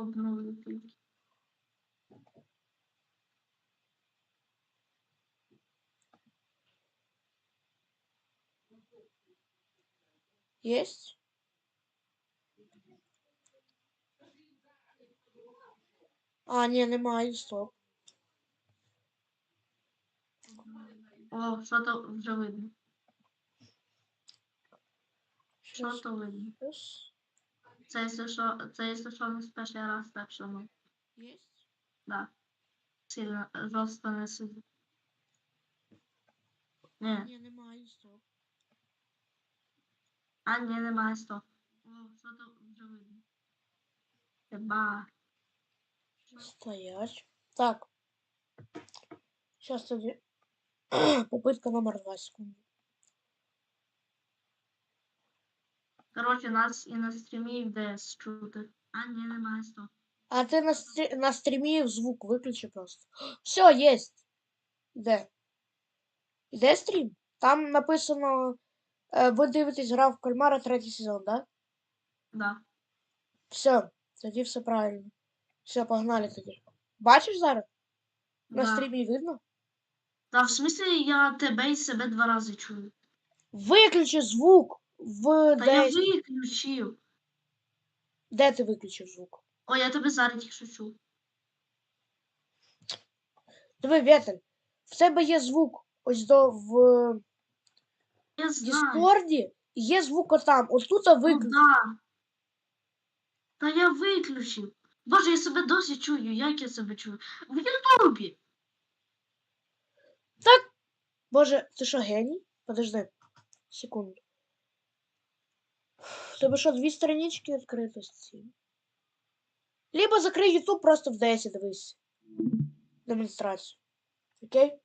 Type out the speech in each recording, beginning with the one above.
обновлю тільки. Есть? А, ні, немає, стоп. О, що то вже видно. Що то видно? Це якщо що, це якщо що не перший раз, так що ну, Есть? да. Сильно жорстко не сидить. Ні, Ні, немає, стоп. а ні, немає сто. О, що то вже видно. Еба. Стоять. Так. Сейчас тоді. Попытка номер два секунди. Коротше, нас і на стрімі ДС чути. А ні, немає сто. А ти на, стрі... на стрімі звук виключи просто. Все, есть. Іде. Іде стрім? Там написано. е, Ви дивитесь гра в кальмара третій сезон, да? Да. Все, тоді все правильно. Все, погнали тоді. Бачиш зараз? На да. стрімі видно? Та в смислі я тебе і себе два рази чую. Виключи звук в Та я де... виключив. де ти виключив звук? О, я тебе зараз тільки що чув. Диви, Вєтель, в тебе є звук ось до в Я знаю. Діскорді, і є звук отам. Ось тут Ну, да. Та я виключив. Боже, я себе досі чую. Як я себе чую? В Ютубі. Боже, ти що, геній? Подожди. Секунду. Тебе що, дві странички відкритості? Либо закрий YouTube просто в DS дивись. Демонстрацію. Окей?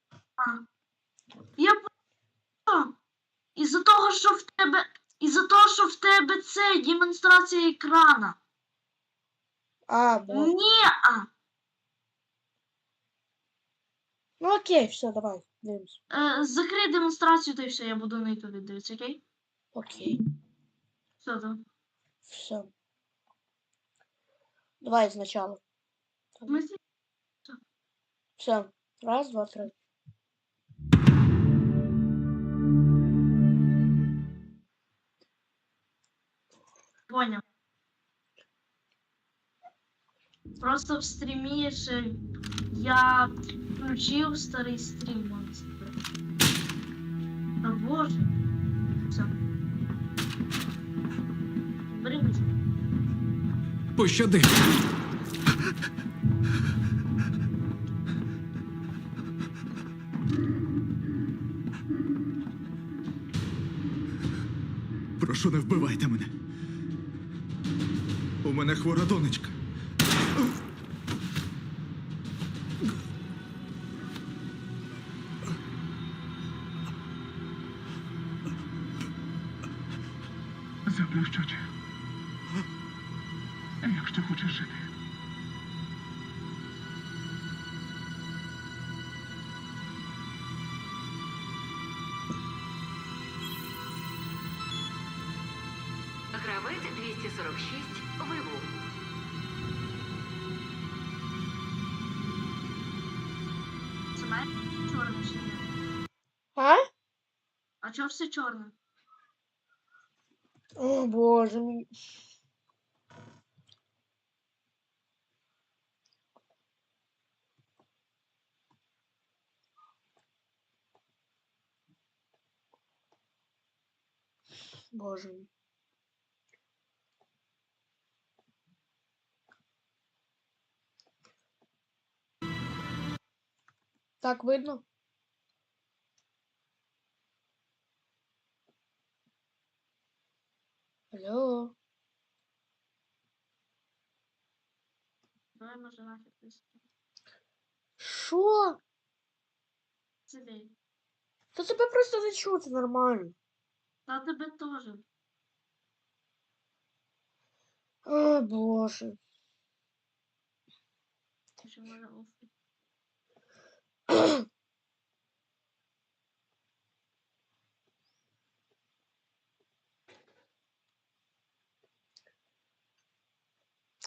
Я. Із-за того, що в тебе. Із-за того, що в тебе це демонстрація екрана. А, боже. Ні, а. Ну окей, все, давай, дивимось. Е, закрий демонстрацію, та й все, я буду на ютубі дивитися, окей? Окей, Все, то. все. Давай сначала. Ми всі- Все. Раз, два, три. Поняв. Просто в стрімі ще я включив старий стрім, можна сказати. Та боже. Пощади. Прошу, не вбивайте мене. У мене хвора донечка. Заплющуч. Якщо хочеш жити. Гравець 246 вибув. Це має чорне чи ні? А? А чого все чорне? О, боже мій. Боже. Так видно? Алло. Давай може нафіг десь. Що? Сиди. Та тебе просто не чути нормально. Та тебе теж. О, боже. Офі.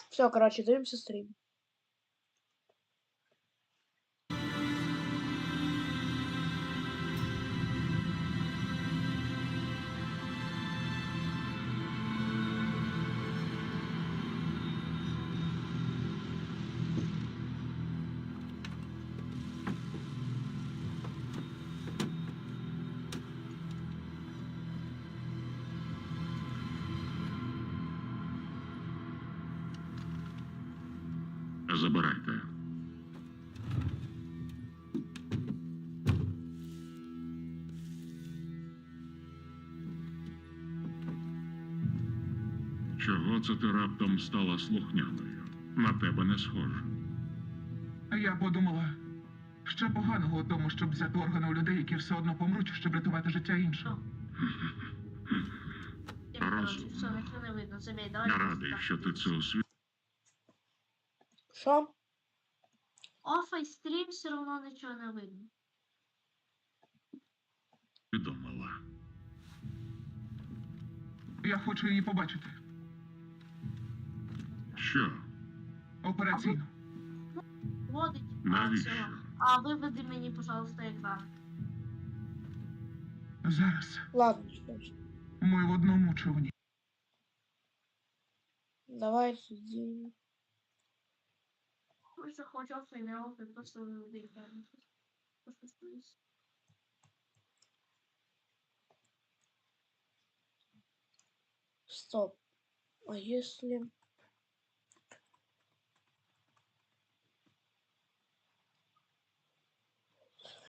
Все, короче, дивимося стрім. Забирайте. Чого це ти раптом стала слухняною? На тебе не схоже. Я подумала, що поганого у тому, щоб взяти органи у людей, які все одно помруть, щоб рятувати життя. Забей, давай. Я радий, що ти це усвідомила. Що? Офай стрім, все одно нічого не видно. Я хочу її побачити. Що? Операційно. Водить. Навіщо? А виведи мені, пожалуйста, екран. Зараз. Ладно, чекай. Ми в одному човні. Давай сидим. Просто хоч офай, не офай, просто виведи екран. Просто щось. Стоп. А если...